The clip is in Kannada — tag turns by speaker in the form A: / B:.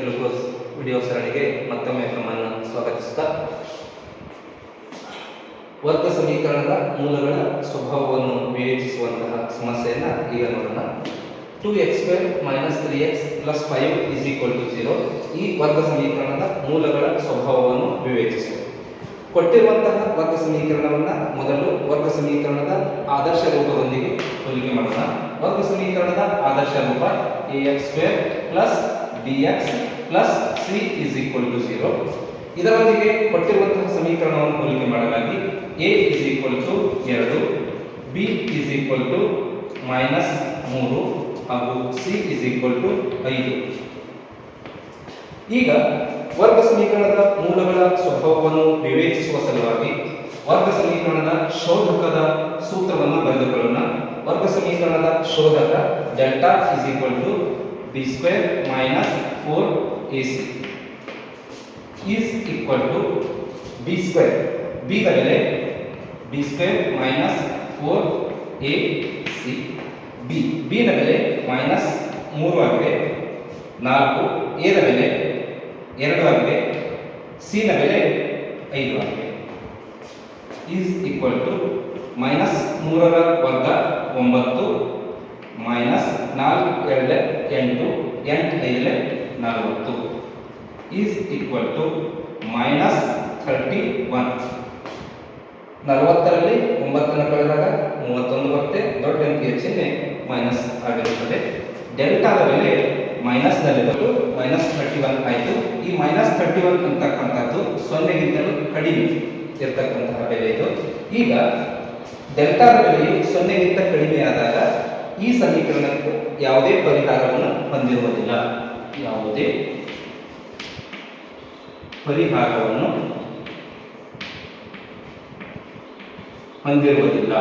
A: ಗ್ಲೂಕೋಸ್ ವಿಡಿಯೋ ಸರಣಿಗೆ ಮತ್ತೊಮ್ಮೆ ನಮ್ಮನ್ನು ಸ್ವಾಗತಿಸುತ್ತಾ. ವರ್ಗ ಸಮೀಕರಣದ ಮೂಲಗಳ ಸ್ವಭಾವವನ್ನು ವಿವೇಚಿಸುವಂತಹ ಸಮಸ್ಯೆಯನ್ನು ಈಗ ನೋಡೋಣ. Two x square minus three x plus five is equal to zero ಈ ವರ್ಗ ಸಮೀಕರಣದ ಮೂಲಗಳ ಸ್ವಭಾವವನ್ನು ವಿವೇಚಿಸುವ ಕೊಟ್ಟಿರುವಂತಹ ವರ್ಗ ಸಮೀಕರಣವನ್ನು ಮೊದಲು ವರ್ಗ ಸಮೀಕರಣದ ಆದರ್ಶ ರೂಪದೊಂದಿಗೆ ಹೋಲಿಕೆ ಮಾಡೋಣ. ವರ್ಗ ಸಮೀಕರಣದ ಆದರ್ಶ ರೂಪ A X square plus X plus C is equal to zero ಇದರೊಂದಿಗೆ ಕೊಟ್ಟಿರುವಂತಹ ಸಮೀಕರಣವನ್ನು ಹೋಲಿಕೆ ಮಾಡಲಾಗಿ ಎ ಇಸ್ ಈಕ್ವಲ್ ಟು ಎರಡು B is equal to minus ಮೂರು, ಹಾಗೂ ಸಿ ಇಸ್ ಈಕ್ವಲ್ ಟು ಐದು. ಈಗ ವರ್ಗ ಸಮೀಕರಣದ ಮೂಲಗಳ ಸ್ವಭಾವವನ್ನು ವಿವೇಚಿಸುವ ಸಲುವಾಗಿ ವರ್ಗ ಸಮೀಕರಣದ ಶೋಧಕದ ಸೂತ್ರವನ್ನು ಬರೆದುಕೊಳ್ಳೋಣ. ವರ್ಗ ಸಮೀಕರಣದ ಶೋಧಕ delta is equal to b square minus four a c is equal to b square b the ಬೆಲೆ ಬಿ b. B ನ ಬೆಲೆ ಮೈನಸ್ ಮೂರು ಆಗಿದೆ. 4 a ನ ಬೆಲೆ ಎರಡು ಆಗಿದೆ. C ನ ಬೆಲೆ ಐದು ಆಗಿದೆ. ಈಸ್ ಈಕ್ವಲ್ ಟು ಮೈನಸ್ ಮೂರರ ವರ್ಗ ಒಂಬತ್ತು ಮೈನಸ್ ನಾಲ್ಕು ಎರಡು ಎಂಟು ಎಂಟು ಐದಲೆ ನಲವತ್ತು. Is equal to minus thirty one. ನಲವತ್ತರಲ್ಲಿ ಒಂಬತ್ತನ್ನು ಕಳೆದಾಗ ಮೂವತ್ತೊಂದು ಬರುತ್ತೆ. ದೊಡ್ಡ ಅಂಕಿಯ ಚಿಹ್ನೆ ಮೈನಸ್ ಆಗಿರುತ್ತದೆ. ಡೆಲ್ಟಾದ ಬೆಲೆ ಮೈನಸ್ನಲ್ಲಿ ಬಂದು ಮೈನಸ್ ಥರ್ಟಿ ಒನ್ ಆಯಿತು. ಈ ಮೈನಸ್ ಥರ್ಟಿ ಒನ್ ಅಂತಕ್ಕಂಥದ್ದು ಸೊನ್ನೆಗಿಂತಲೂ ಕಡಿಮೆ ಇರ್ತಕ್ಕಂತಹ ಬೆಲೆ ಇದು. ಈಗ ಡೆಲ್ಟಾದ ಬೆಲೆಯು ಸೊನ್ನೆಗಿಂತ ಕಡಿಮೆಯಾದಾಗ ಈ ಸಮೀಕರಣಕ್ಕೆ ಯಾವುದೇ ಪರಿಹಾರವನ್ನು ಹೊಂದಿರುವುದಿಲ್ಲ. ಯಾವುದೇ ಪರಿಹಾರವನ್ನು ಹೊಂದಿರುವುದಿಲ್ಲ.